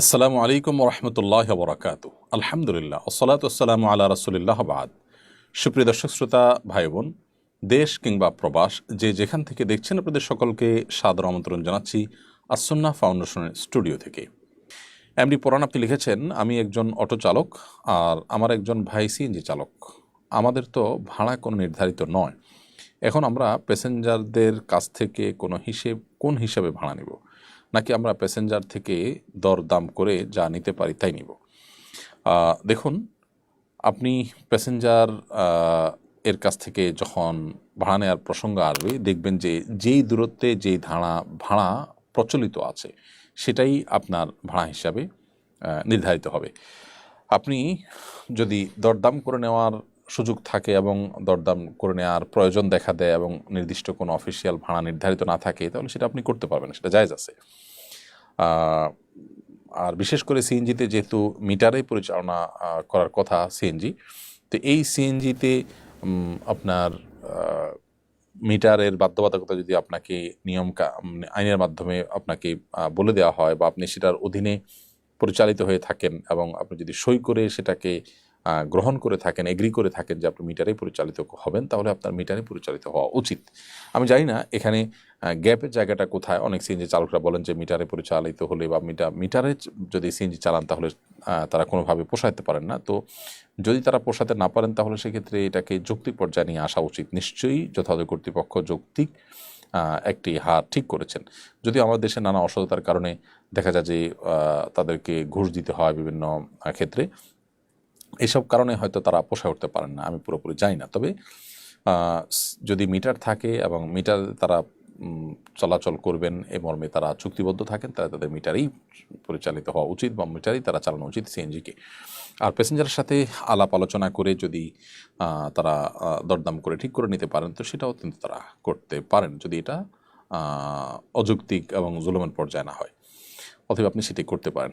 আসসালামু আলাইকুম রহমতুল্লাহ বরাকাত আলহামদুলিল্লাহ ওসলাত আসসালামু আল্লাহ রসুলিল্লাহ বাদ। সুপ্রিয় দর্শক, শ্রোতা ভাই বোন দেশ কিংবা প্রবাস, যে যেখান থেকে দেখছেন আপনাদের সকলকে সাদর আমন্ত্রণ জানাচ্ছি আসন্না ফাউন্ডেশনের স্টুডিও থেকে। এমডি পরান আপনি লিখেছেন, আমি একজন অটো চালক আর আমার একজন ভাই সিএনজি চালক। আমাদের তো ভাড়া কোনো নির্ধারিত নয়। এখন আমরা প্যাসেঞ্জারদের কাছ থেকে কোনো হিসেব, কোন হিসাবে ভাড়া নেব? নাকি আমরা প্যাসেঞ্জার থেকে দরদাম করে যা নিতে পারি তাই নিব? দেখুন, আপনি প্যাসেঞ্জার এর কাছ থেকে যখন ভাড়া নেওয়ার প্রসঙ্গ আসবে, দেখবেন যে যেই দূরত্বে যেই ধারা, ভাড়া প্রচলিত আছে, সেটাই আপনার ভাড়া হিসাবে নির্ধারিত হবে। আপনি যদি দরদাম করে নেওয়ার সুযোগ থাকে এবং দরদাম করে নেওয়ার প্রয়োজন দেখা দেয় এবং নির্দিষ্ট কোনো অফিসিয়াল ভাড়া নির্ধারিত না থাকে, তাহলে সেটা আপনি করতে পারবেন সেটা জায়জ আছে। আর বিশেষ করে সিএনজিতে যেহেতু মিটারে পরিচালনা করার কথা সিএনজি, তো এই সিএনজিতে আপনার মিটারের বাধ্যবাধকতা যদি আপনাকে নিয়ম আইনের মাধ্যমে আপনাকে বলে দেওয়া হয় বা আপনি সেটার অধীনে পরিচালিত হয়ে থাকেন এবং আপনি যদি সই করে সেটাকে গ্রহণ করে থাকেন এগ্রি করে থাকেন যে আপনি মিটারে পরিচালিত হবেন, তাহলে আপনার মিটারে পরিচালিত হওয়া উচিত। আমি জানি না, এখানে গ্যাপের জায়গাটা কোথায়? অনেক সিএনজি চালকরা বলেন যে মিটারে পরিচালিত হলে বা মিটার মিটারে যদি সিএনজি চালান তাহলে তারা কোনোভাবে পোষাইতে পারেন না। তো যদি তারা পোষাতে না পারেন, তাহলে সেক্ষেত্রে এটাকে যৌক্তিক পর্যায়ে নিয়ে আসা উচিত। নিশ্চয়ই যথাযথ কর্তৃপক্ষ যৌক্তিক একটি হার ঠিক করেছেন। যদিও আমাদের দেশে নানা অসততার কারণে দেখা যায় যে তাদেরকে ঘুষ দিতে হয় বিভিন্ন ক্ষেত্রে। এইসব কারণে হয়তো তারা পোষায় উঠতে পারেন না, আমি পুরোপুরি জানি না। তবে যদি মিটার থাকে এবং মিটার তারা চলাচল করবেন, এ মর্মে তারা চুক্তিবদ্ধ থাকেন তারা তাদের মিটারেই পরিচালিত হওয়া উচিত বা মিটারেই তারা চালানো উচিত সিএনজিকে। আর প্যাসেঞ্জারের সাথে আলাপ আলোচনা করে যদি তারা দরদাম করে ঠিক করে নিতে পারেন, তো সেটাও কিন্তু তারা করতে পারেন যদি এটা অযৌক্তিক এবং জুলমান পর্যায়ে না হয়। অথবা আপনি সেটি করতে পারেন।